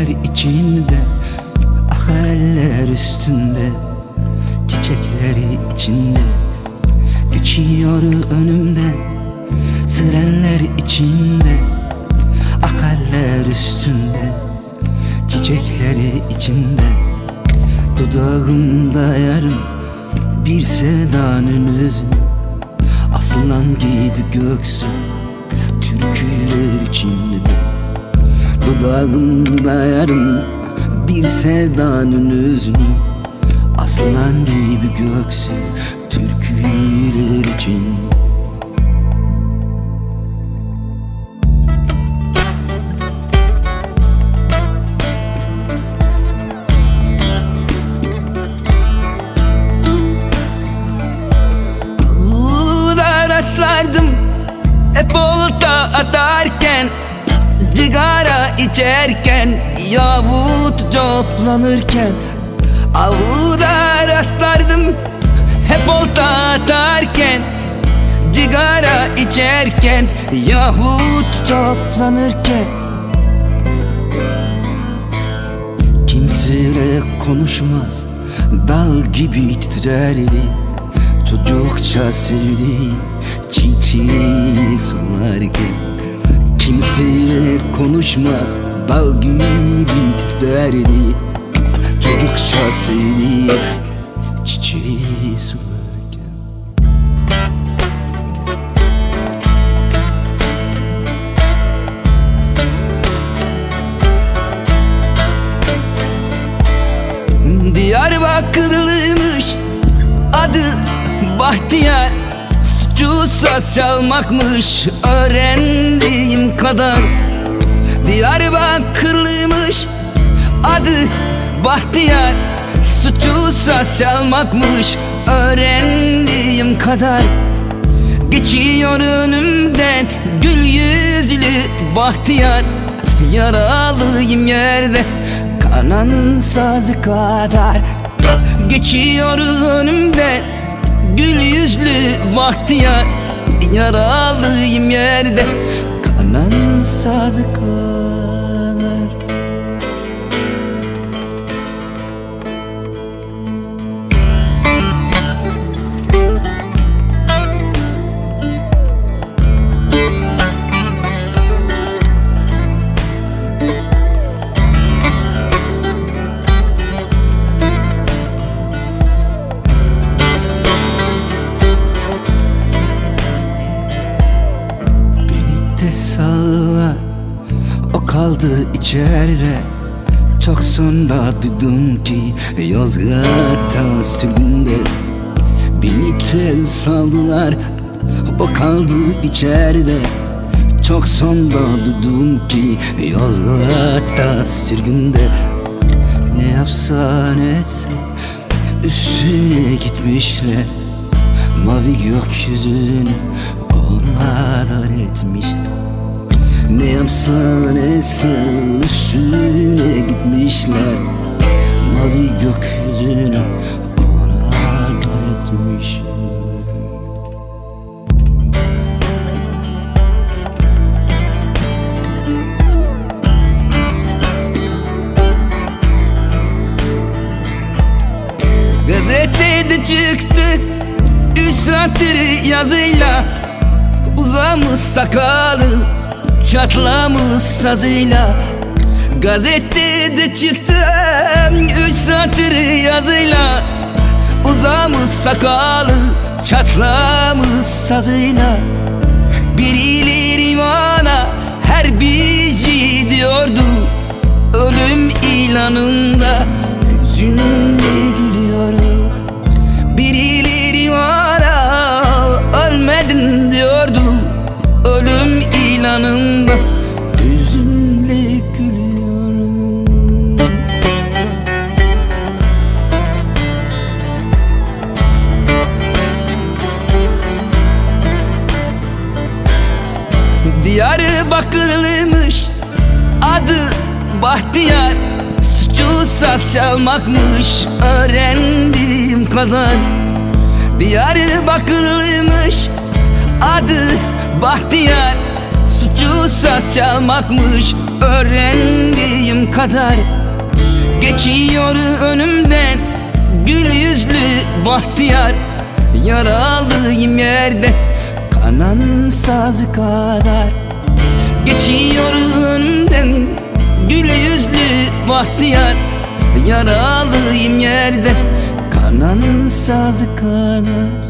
Sırenler içinde Ah eller üstünde Çiçekleri içinde Geçiyor önümden Sırenler içinde Ah eller üstünde Çiçekleri içinde. Dudağımda yarım Bir sevdanın özü Aslan gibi göksü Türküler içinde Dudağımda yarım Bir sevdanın özü Aslan gibi göksü Türküler için. Rastlardım Hep olta atarken Cigara içerken Yahut toplanırken Avluda rastlardım Hep olta atarken Cigara içerken Yahut toplanırken Kimseyle konuşmaz Dal gibi titrerdi Çocukça sevdi Çiçeği sularken Kimseyle konuşmaz Dal gibi titrerdi Çocukça sevdi Çiçeği sularken Diyarbakırlıymış adı Bahtiyar saz çalmakmış öğrendiğim kadar. Diyarbakırlıymış adı Bahtiyar. Suçu saz çalmakmış öğrendiğim kadar. Geçiyor önümden gül yüzlü bahtiyar. Yaralıyım yerde kanan sazı kadar. Geçiyor önümden gül yüzlü bahtiyar Yaralıyım yerde. Kanan sazı Beni O kaldı içeride. Çok sonra duydum ki Yozgat'ta üstünde Beni de saldılar O kaldı içeride. Çok sonra duydum ki Yozgat'ta sürgünde Ne yapsan etsen Üstüne gitmişler. Mavi gökyüzünü onlar etmiş. Ne yapsan etsen üstüne gitmişler. Mavi gökyüzünü onlar etmiş. Gazetede çıktı Üç saattir yazıyla Uzamış sakalı Çatlamış sazıyla. Gazetede çıktı Üç saattir yazıyla. Uzamış sakalı Çatlamış sazıyla. Birileri bana her bici diyordu. Ölüm ilanında Diyarbakırlıymış adı Bahtiyar. Suçu saz çalmakmış öğrendiğim kadar. Diyarbakırlıymış adı Bahtiyar. Suçu saz çalmakmış öğrendiğim kadar. Geçiyor önümden Gül yüzlü bahtiyar. Yaralıyım yerde Kanan sazı kadar. Geçiyor önümden Gül yüzlü bahtiyar. Yaralıyım yerde Kanan sazı kadar